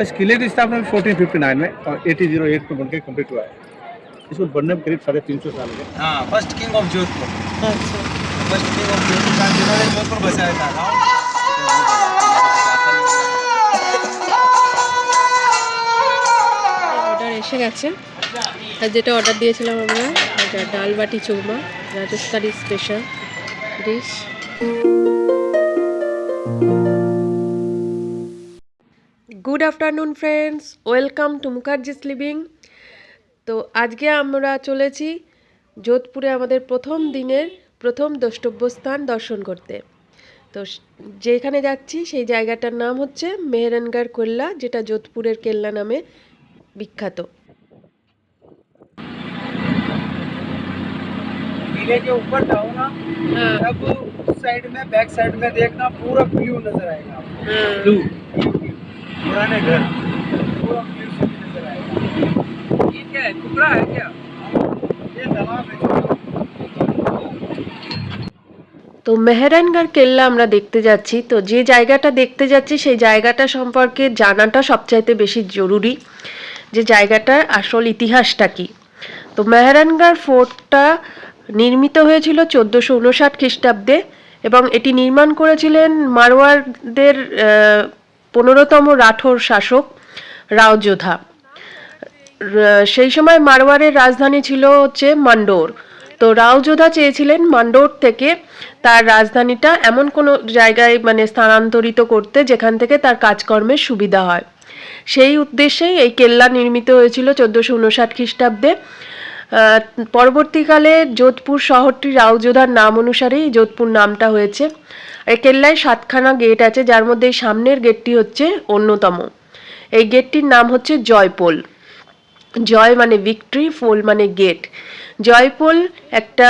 इस किले की स्थापना 1459 में और 1808 में बनकर कंप्लीट हुआ है इसको बनने में करीब साढ़े तीन सौ साल लगे हाँ फर्स्ट किंग ऑफ जोधपुर আচ্ছা फर्स्ट किंग ऑफ जोधपुर का जिन्होंने जोधपुर बसाया था गाँव অর্ডার এসে গেছে আর যেটা অর্ডার দিয়েছিলাম আমরা এটা dal baati churma Rajasthani special dish Good afternoon friends welcome to Mukherjee's living তো আজকে আমরা চলেছি যোধপুরে আমাদের প্রথম দিনের প্রথম দ্রষ্টব্য স্থান দর্শন করতে তো স- যেখানে যাচ্ছি সেই জায়গাটার নাম হচ্ছে মেহরানগড় কেল্লা যেটা যোধপুরের কেল্লা নামে বিখ্যাত किले के ऊपर जाओ ना तब उस साइड में बैक साइड में देखना पूरा व्यू नजर आएगा आपको। पुराने घर पूरा व्यू नजर आएगा ये क्या है टुकड़ा है क्या ये तालाब है छोटा। তো মেহরানগড় কেল্লা আমরা দেখতে যাচ্ছি তো যে জায়গাটা দেখতে যাচ্ছি সেই জায়গাটা সম্পর্কে জানাটা সবচাইতে বেশি জরুরি যে জায়গাটার আসল ইতিহাসটা কি তো মেহরানগড় ফোর্টটা নির্মিত হয়েছিল চোদ্দোশো উনষাট খ্রিস্টাব্দে এবং এটি নির্মাণ করেছিলেন মারওয়ারদের আহ, পনেরোতম রাঠোর শাসক রাওযোধা সেই সময় মারওয়ারের রাজধানী ছিল হচ্ছে মান্ডোর। তো রাওযোধা চেয়েছিলেন মান্ডোর থেকে তার রাজধানীটা এমন কোনো জায়গায় মানে স্থানান্তরিত করতে যেখান থেকে তার কাজকর্মের সুবিধা হয়। সেই উদ্দেশ্যেই এই কেল্লা নির্মিত হয়েছিল চোদ্দোশো উনষাট খ্রিস্টাব্দে। পরবর্তীকালে যোধপুর শহরটি রাওযোধার নাম অনুসারেই যোধপুর নামটা হয়েছে। এই কেল্লায় সাতখানা গেট আছে, যার মধ্যে সামনের গেটটি হচ্ছে অন্যতম। এই গেটটির নাম হচ্ছে জয়পোল। জয় মানে ভিক্টরি পোল মানে গেট জয়পোল একটা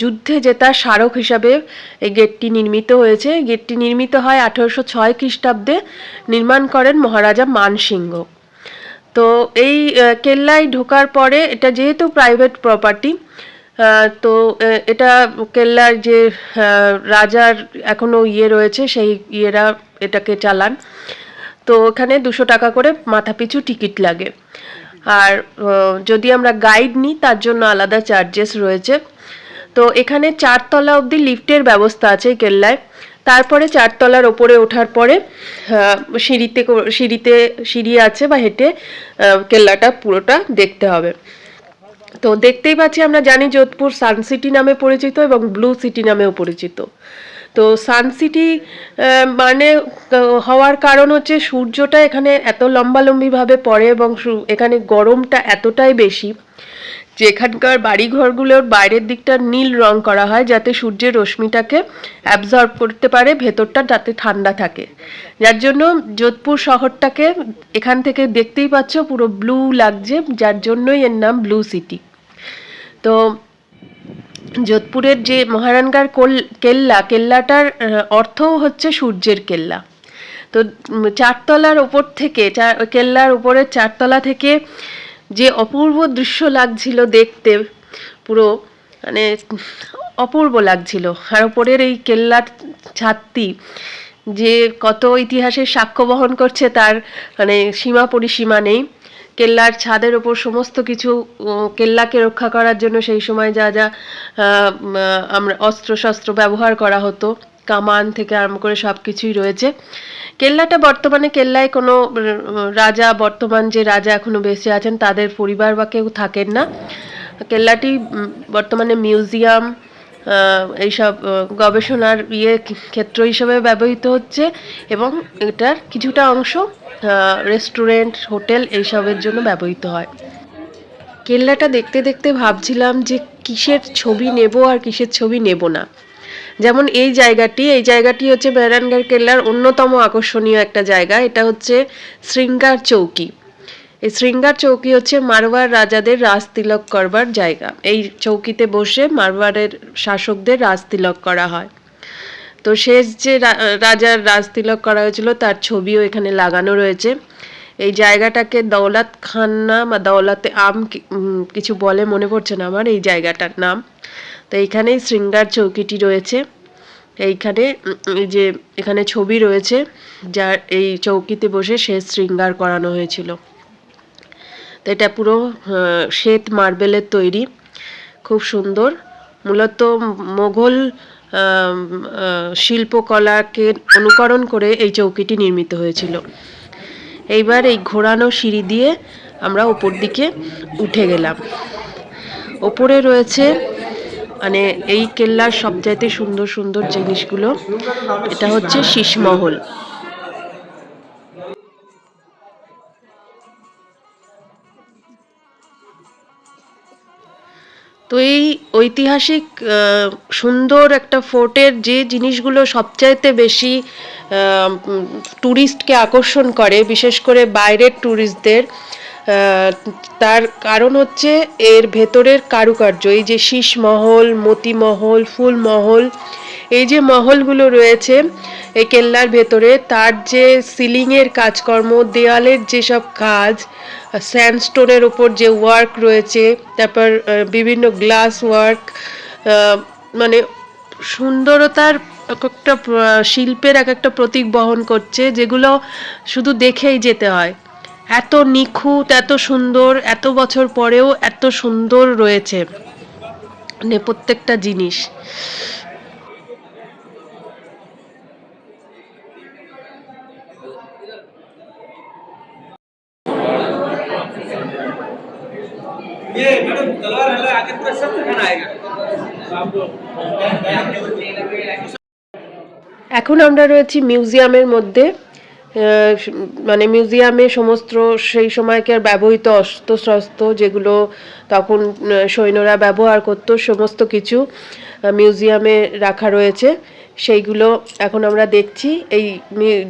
যুদ্ধে জেতা স্মারক হিসাবে এই গেটটি নির্মিত হয়েছে। গেটটি নির্মিত হয় আঠারোশো ছয় খ্রিস্টাব্দে। নির্মাণ করেন মহারাজা মানসিংহ। তো এই কেল্লায় ঢোকার পরে এটা যেহেতু প্রাইভেট প্রপার্টি তো এটা কেল্লার যে রাজার এখনও ইয়ে রয়েছে, সেই ইয়েরা এটাকে চালান। তো ওখানে দুশো টাকা করে মাথাপিছু টিকিট লাগে। আর যদি আমরা গাইড নিই, তার জন্য আলাদা চার্জেস রয়েছে। তো এখানে চারতলা অবধি লিফটের ব্যবস্থা আছে কেল্লায়। তারপরে চারতলার ওপরে ওঠার পরে সিঁড়িতে সিঁড়িতে, সিঁড়ি আছে বা হেঁটে কেল্লাটা পুরোটা দেখতে হবে। তো দেখতেই পাচ্ছি আমরা জানি যোধপুর সান সিটি নামে পরিচিত এবং ব্লু সিটি নামেও পরিচিত। তো সান সিটি মানে হওয়ার কারণ হচ্ছে সূর্যটা এখানে এত লম্বালম্বিভাবে পড়ে এবং এখানে গরমটা এতটাই বেশি যে এখানকার বাড়িঘরগুলোর বাইরের দিকটা নীল রং করা হয় যাতে সূর্যের রশ্মিটাকে অ্যাবজর্ব করতে পারে, ভেতরটা যাতে ঠান্ডা থাকে। যার জন্য যোধপুর শহরটাকে এখান থেকে দেখতেই পাচ্ছ পুরো ব্লু লাগছে, যার জন্যই এর নাম ব্লু সিটি তো যোধপুরের যে মহারানগার কোল- কেল্লা, কেল্লাটার অর্থও হচ্ছে সূর্যের কেল্লা। তো চারতলার ওপর থেকে কেল্লার উপরের চারতলা থেকে যে অপূর্ব দৃশ্য লাগছিল দেখতে, পুরো মানে অপূর্ব লাগছিল। আর ওপরের এই কেল্লার ছাদটি যে কত ইতিহাসের সাক্ষ্য বহন করছে তার মানে সীমা পরিসীমা নেই। কেল্লার ছাদের ওপর সমস্ত কিছু কেল্লাকে রক্ষা করার জন্য সেই সময় যা যা আমরা অস্ত্র শস্ত্র ব্যবহার করা হতো। কামান থেকে আরম্ভ করে সব কিছুই রয়েছে। কেল্লাটা বর্তমানে, কেল্লায় কোনো রাজা, বর্তমান যে রাজা এখনও বেঁচে আছেন, তাদের পরিবার বা কেউ থাকেন না। কেল্লাটি বর্তমানে মিউজিয়াম এইসব গবেষণার ইয়ে ক্ষেত্র হিসেবে ব্যবহৃত হচ্ছে এবং এটার কিছুটা অংশ রেস্টুরেন্ট, হোটেল এইসবের জন্য ব্যবহৃত হয়। কেল্লাটা দেখতে দেখতে ভাবছিলাম যে কিসের ছবি নেব আর কিসের ছবি নেব না। যেমন এই জায়গাটি এই জায়গাটি হচ্ছে মেহরানগড় কেল্লার অন্যতম আকর্ষণীয় একটা জায়গা। এটা হচ্ছে শৃঙ্গার চৌকি। এই শৃঙ্গার চৌকি হচ্ছে মারওয়ার রাজাদের রাজ তিলক করবার জায়গা। এই চৌকিতে বসে মারওয়ারের শাসকদের রাজ তিলক করা হয়। তো শেষ যে রাজার রাজ তিলক করা হয়েছিল, তার ছবিও এখানে লাগানো রয়েছে। এই জায়গাটাকে দৌলত খান্না বা দৌলতে আম কিছু বলে মনে পড়ছে না আমার, এই জায়গাটার নাম। তো এইখানেই শৃঙ্গার চৌকিটি রয়েছে। এইখানে এই যে এখানে ছবি রয়েছে, যার এই চৌকিতে বসে শেষ শৃঙ্গার করানো হয়েছিল। তো এটা পুরো শ্বেত মার্বেলের তৈরি, খুব সুন্দর। মূলত মোঘল শিল্পকলাকে অনুকরণ করে এই চৌকিটি নির্মিত হয়েছিল। এইবার এই ঘোরানো সিঁড়ি দিয়ে আমরা ওপর দিকে উঠে গেলাম। ওপরে রয়েছে মানে এই কেল্লার সবচাইতে সুন্দর সুন্দর জিনিসগুলো, এটা হচ্ছে শীষমহল। তো এই ঐতিহাসিক সুন্দর একটা ফোর্টের যে জিনিসগুলো সবচাইতে বেশি ট্যুরিস্টকে আকর্ষণ করে, বিশেষ করে বাইরের ট্যুরিস্টদের তার কারণ হচ্ছে এর ভেতরের কারুকার্য, এই যে শীষ মহল, মতি মহল, ফুল মহল, এই যে মহলগুলো রয়েছে, এই কেল্লার ভেতরে, তার যে সিলিংয়ের কাজকর্ম, দেয়ালের যেসব কাজ, স্যান্ডস্টোনের ওপর যে ওয়ার্ক রয়েছে, তারপর বিভিন্ন গ্লাস ওয়ার্ক মানে সুন্দরতার এক একটা শিল্পের এক একটা প্রতীক বহন করছে, যেগুলো শুধু দেখেই যেতে হয়। এত নিখুঁত এত সুন্দর এত বছর পরেও এত সুন্দর রয়েছে মানে প্রত্যেকটা জিনিস। এখন আমরা রয়েছি মিউজিয়ামের মধ্যে। মানে মিউজিয়ামে সমস্ত সেই সময়কার ব্যবহৃত অস্ত্রশস্ত্র যেগুলো তখন সৈন্যরা ব্যবহার করত, সমস্ত কিছু মিউজিয়ামে রাখা রয়েছে। সেইগুলো এখন আমরা দেখছি। এই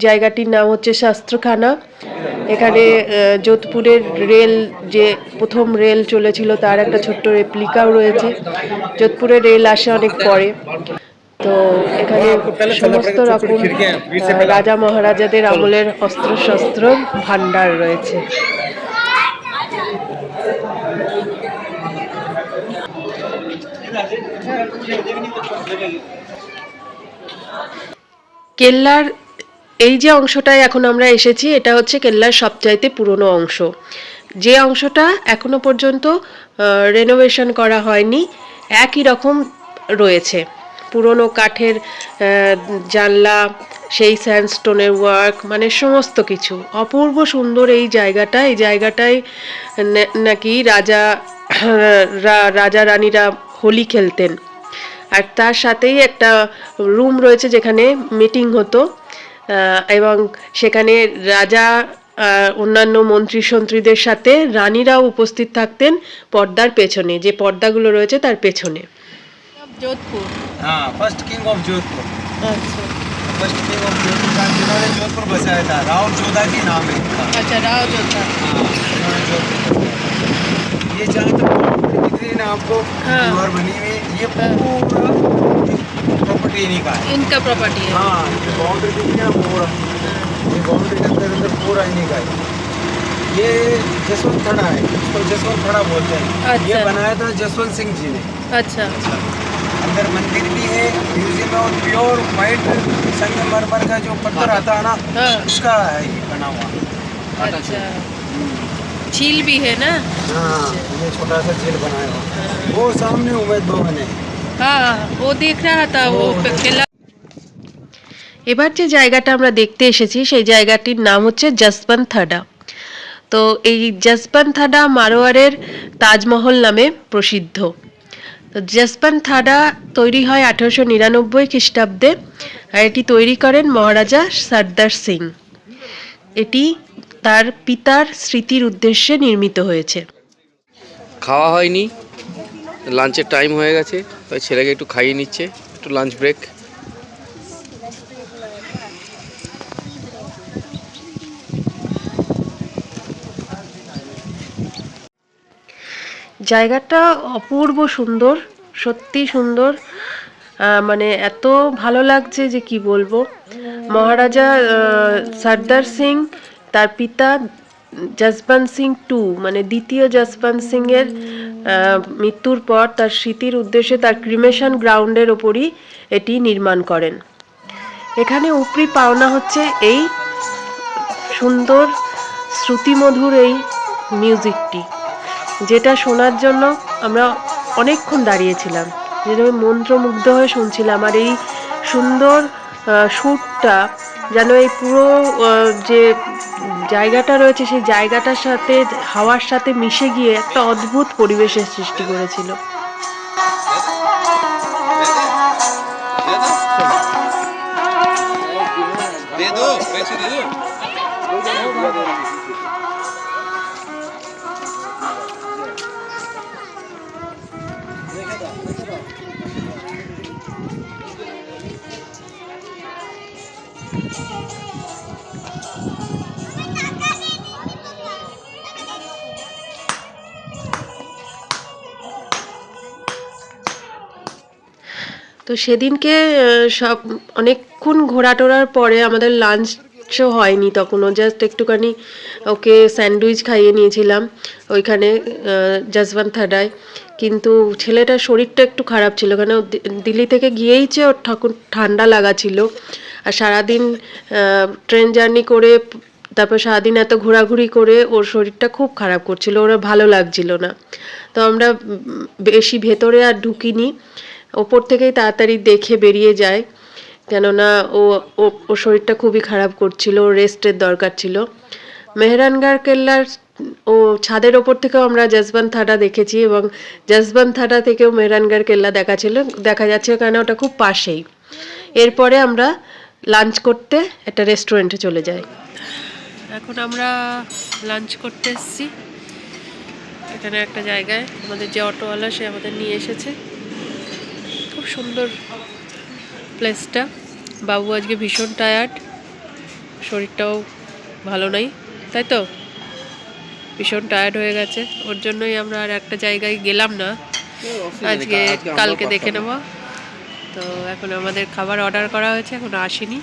জায়গাটির নাম হচ্ছে শাস্ত্রখানা। এখানে যোধপুরের রেল যে প্রথম রেল চলেছিল, তার একটা ছোট্ট রেপ্লিকাও রয়েছে। যোধপুরের রেল আসে অনেক পরে। তো এখানে সমস্ত রকম রাজা মহারাজাদের আমলের অস্ত্রশস্ত্র ভান্ডার রয়েছে। কেল্লার এই যে অংশটায় এখন আমরা এসেছি এটা হচ্ছে কেল্লার সবচাইতে পুরনো অংশ। যে অংশটা এখনও পর্যন্ত রেনোভেশন করা হয়নি একই রকম রয়েছে। পুরনো কাঠের জানলা, সেই স্যান্ডস্টোনের ওয়ার্ক মানে সমস্ত কিছু। অপূর্ব সুন্দর এই জায়গাটা, এই জায়গাটায় নাকি রাজা রাজা রানীরা হোলি খেলতেন। আর তার সাথেই একটা রুম রয়েছে যেখানে মিটিং হতো এবং সেখানে রাজা অন্যান্য মন্ত্রী সন্ত্রীদের সাথে রানীরাও উপস্থিত থাকতেন পর্দার পেছনে, যে পর্দাগুলো রয়েছে তার পেছনে। जोधपुर। हाँ फ़र्स्ट किंग ऑफ़ जोधपुर। अच्छा। फ़र्स्ट किंग ऑफ़ जोधपुर का जिन्होंने जोधपुर बसाया था। राव जोधा के नाम है अच्छा राव जोधा। हाँ इन्होंने जोधपुर ये जहाँ तक तो दिख ना आपको हाँ। दीवार बनी हुई ये हाँ। पूरा प्रॉपर्टी इन्हीं का है। इनका प्रॉपर्टी है। हाँ ये बाउंड्री दिख रही है पूरा। ये बाउंड्री के अंदर अंदर पूरा इन्हीं का है। ये जसवंत थड़ा है इसको जसवंत थड़ा बोलते हैं। अच्छा। ये बनाया था जसवंत सिंह जी ने। अच्छा, अच्छा। अंदर मंदिर भी है म्यूजियम में और प्योर वाइट संगमरमर का जो पत्थर आता है ना हाँ। उसका है ये बना हुआ अच्छा झील भी है ना हाँ ये छोटा सा झील बनाया हुआ वो सामने उमेद भवन है हाँ वो देख रहा था वो वो केला এবার যে জায়গাটা আমরা দেখতে এসেছি সেই জায়গাটির নাম হচ্ছে জসবন্ত থাডা তো এই জসবন্ত থাডা মারোয়ারের তাজমহল নামে প্রসিদ্ধ তো জসবন্ত থাডা তৈরি হয় আঠারোশো নিরানব্বই খ্রিস্টাব্দে এটি তৈরি করেন মহারাজা সর্দার সিং। এটি তার পিতার স্মৃতির উদ্দেশ্যে নির্মিত হয়েছে। খাওয়া হয়নি, লাঞ্চের টাইম হয়ে গেছে, তাই ছেলেকে একটু খাইয়ে নিচ্ছে, একটু লাঞ্চ ব্রেক। জায়গাটা অপূর্ব সুন্দর, সত্যি সুন্দর। মানে এত ভালো লাগছে যে কি বলব। মহারাজা সর্দার সিং, তার পিতা জসবন্ত সিং টু মানে দ্বিতীয় জসবন্ত সিং এর মৃত্যুর পর তার স্মৃতির উদ্দেশ্যে তার ক্রিমেশন গ্রাউন্ডের ওপরই এটি নির্মাণ করেন। এখানে উপরি পাওনা হচ্ছে এই সুন্দর, শ্রুতিমধুর এই মিউজিকটি। যেটা শোনার জন্য আমরা অনেকক্ষণ দাঁড়িয়েছিলাম যেটা আমি মন্ত্রমুগ্ধ হয়ে শুনছিলাম আর এই সুন্দর সুরটা যেন এই পুরো যে জায়গাটা রয়েছে সেই জায়গাটার সাথে হাওয়ার সাথে মিশে গিয়ে একটা অদ্ভুত পরিবেশের সৃষ্টি করেছিল তো সেদিনকে সব অনেকক্ষণ ঘোরা টোরার পরে আমাদের লাঞ্চও হয়নি তখনও। জাস্ট একটুখানি ওকে স্যান্ডউইচ খাইয়ে নিয়েছিলাম ওইখানে জাসবন্ত থাডায় কিন্তু ছেলেটার শরীরটা একটু খারাপ ছিল। কেন দিল্লি থেকে গিয়েইছে ওর ঠাকুর, ঠান্ডা লাগা ছিল। আর সারাদিন ট্রেন জার্নি করে, তারপর সারাদিন এত ঘোরাঘুরি করে ওর শরীরটা খুব খারাপ করছিল। ওরা ভালো লাগছিল না। তো আমরা বেশি ভেতরে আর ঢুকিনি। ওপর থেকেই তাড়াতাড়ি দেখে বেরিয়ে যায়। কেননা ও ওর শরীরটা খুবই খারাপ করছিল, রেস্টের দরকার ছিল। মেহরানগার কেল্লার ও ছাদের ওপর থেকেও আমরা জসবন্ত থাটা দেখেছি এবং জসবন্ত থাটা থেকেও মেহরানগার কেল্লা দেখা ছিল, দেখা যাচ্ছে কারণ ওটা খুব পাশেই। এরপরে আমরা লাঞ্চ করতে একটা রেস্টুরেন্টে চলে যাই। এখন আমরা লাঞ্চ করতে এসেছি। এখানে একটা জায়গায় আমাদের যে অটোওয়ালা সে আমাদের নিয়ে এসেছে। খুব সুন্দর প্লেসটা বাবু আজকে ভীষণ টায়ার্ড শরীরটাও ভালো নাই তাই তো? ভীষণ টায়ার্ড হয়ে গেছে। ওর জন্যই আমরা আর একটা জায়গায় গেলাম না। আজকে কালকে দেখে নেব। তো এখন আমাদের খাবার অর্ডার করা হয়েছে এখনও আসেনি।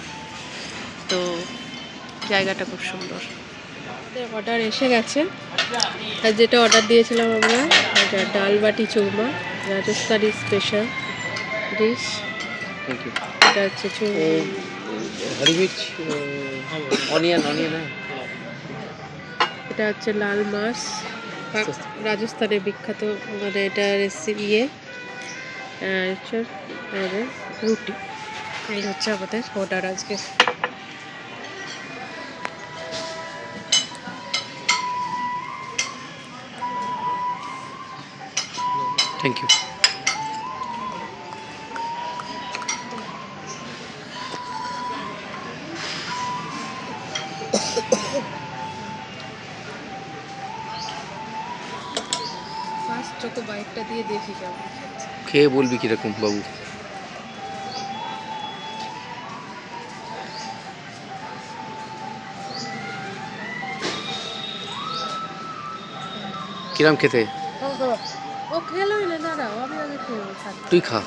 তো জায়গাটা খুব সুন্দর। অর্ডার এসে গেছে। আর যেটা অর্ডার দিয়েছিলাম আমরা এটা dal baati churma Rajasthani special dish thank you এটা হচ্ছে হরিবিচ অনিয়ন অনিয়ন এটা হচ্ছে লাল মাছ। রাজস্থানে। বিখ্যাত মানে এটা রেসিপি ইয়ে। আমাদের রুটি। এই হচ্ছে আমাদের অর্ডার আজকে। থ্যাংক ইউ ফার্স্ট বাইকটা দিয়ে দেখি কেমন খেয়ে বলবি কীরকম বাবু? কিরম খেতে? ও খেলোই না দাঁড়াও আমি আগে খেয়ে তুই খা।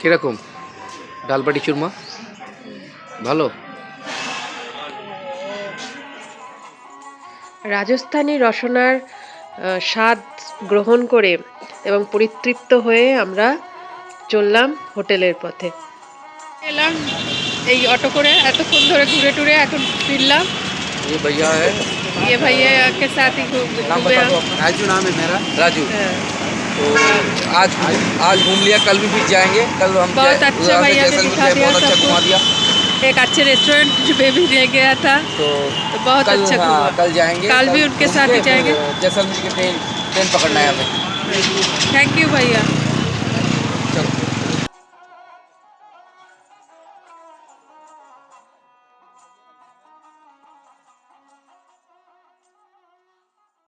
কীরকম? ডালবাটি চুরমা? ভালো? রাজস্থানী রসনার আহ, স্বাদ গ্রহণ করে এবং পরিতৃপ্ত হয়ে আমরা চললাম হোটেলের পথে এলাম এই অটো করে এতক্ষণ ধরে ঘুরে টুরে এখন ফিরলাম ये भैया है ये भैया के साथ ही घूम नाम घूमे बता हम। दो अपना राजू नाम है मेरा राजू हाँ, तो आज आज घूम लिया कल भी फिर जाएंगे कल हम बहुत जाए- अच्छा उधर से भैया ने जैसलमेर दिखा गए, दिया बहुत अच्छा सबको। घुमा दिया एक अच्छे रेस्टोरेंट में भी ले गया था। तो तो बहुत कल अच्छा हाँ, कल जाएँगे कल भी उनके साथ ही जाएँगे। जैसलमेर की ट्रेन ट्रेन पकड़ना है हमें। थैंक यू भैया।